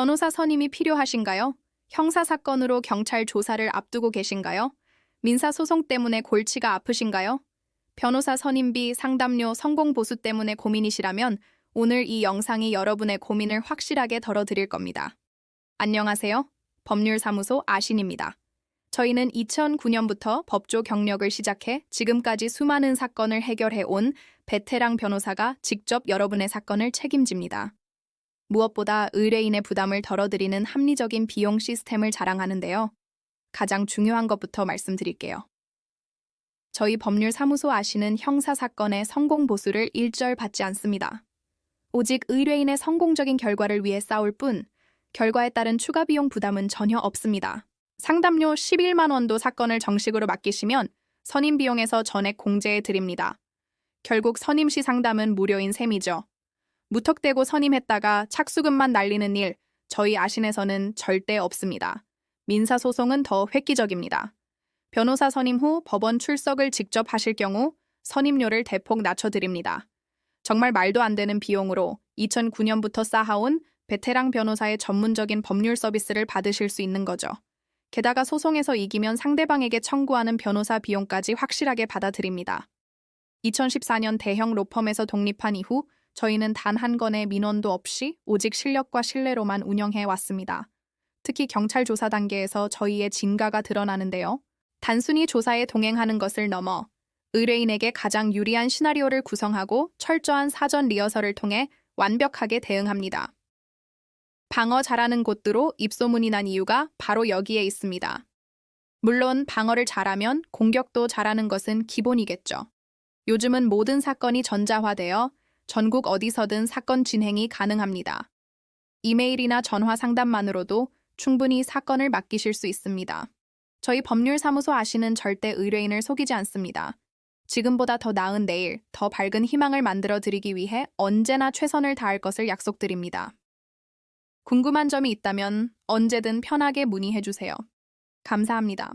변호사 선임이 필요하신가요? 형사 사건으로 경찰 조사를 앞두고 계신가요? 민사 소송 때문에 골치가 아프신가요? 변호사 선임비, 상담료, 성공 보수 때문에 고민이시라면 오늘 이 영상이 여러분의 고민을 확실하게 덜어드릴 겁니다. 안녕하세요. 법률사무소 아신입니다. 저희는 2009년부터 법조 경력을 시작해 지금까지 수많은 사건을 해결해 온 베테랑 변호사가 직접 여러분의 사건을 책임집니다. 무엇보다 의뢰인의 부담을 덜어드리는 합리적인 비용 시스템을 자랑하는데요. 가장 중요한 것부터 말씀드릴게요. 저희 법률사무소 아시는 형사 사건의 성공 보수를 일절 받지 않습니다. 오직 의뢰인의 성공적인 결과를 위해 싸울 뿐 결과에 따른 추가 비용 부담은 전혀 없습니다. 상담료 11만 원도 사건을 정식으로 맡기시면 선임 비용에서 전액 공제해 드립니다. 결국 선임 시 상담은 무료인 셈이죠. 무턱대고 선임했다가 착수금만 날리는 일 저희 아신에서는 절대 없습니다. 민사소송은 더 획기적입니다. 변호사 선임 후 법원 출석을 직접 하실 경우 선임료를 대폭 낮춰드립니다. 정말 말도 안 되는 비용으로 2009년부터 쌓아온 베테랑 변호사의 전문적인 법률 서비스를 받으실 수 있는 거죠. 게다가 소송에서 이기면 상대방에게 청구하는 변호사 비용까지 확실하게 받아들입니다. 2014년 대형 로펌에서 독립한 이후 저희는 단 한 건의 민원도 없이 오직 실력과 신뢰로만 운영해 왔습니다. 특히 경찰 조사 단계에서 저희의 진가가 드러나는데요. 단순히 조사에 동행하는 것을 넘어 의뢰인에게 가장 유리한 시나리오를 구성하고 철저한 사전 리허설을 통해 완벽하게 대응합니다. 방어 잘하는 곳으로 입소문이 난 이유가 바로 여기에 있습니다. 물론 방어를 잘하면 공격도 잘하는 것은 기본이겠죠. 요즘은 모든 사건이 전자화되어 전국 어디서든 사건 진행이 가능합니다. 이메일이나 전화 상담만으로도 충분히 사건을 맡기실 수 있습니다. 저희 법률사무소 아시는 절대 의뢰인을 속이지 않습니다. 지금보다 더 나은 내일, 더 밝은 희망을 만들어 드리기 위해 언제나 최선을 다할 것을 약속드립니다. 궁금한 점이 있다면 언제든 편하게 문의해 주세요. 감사합니다.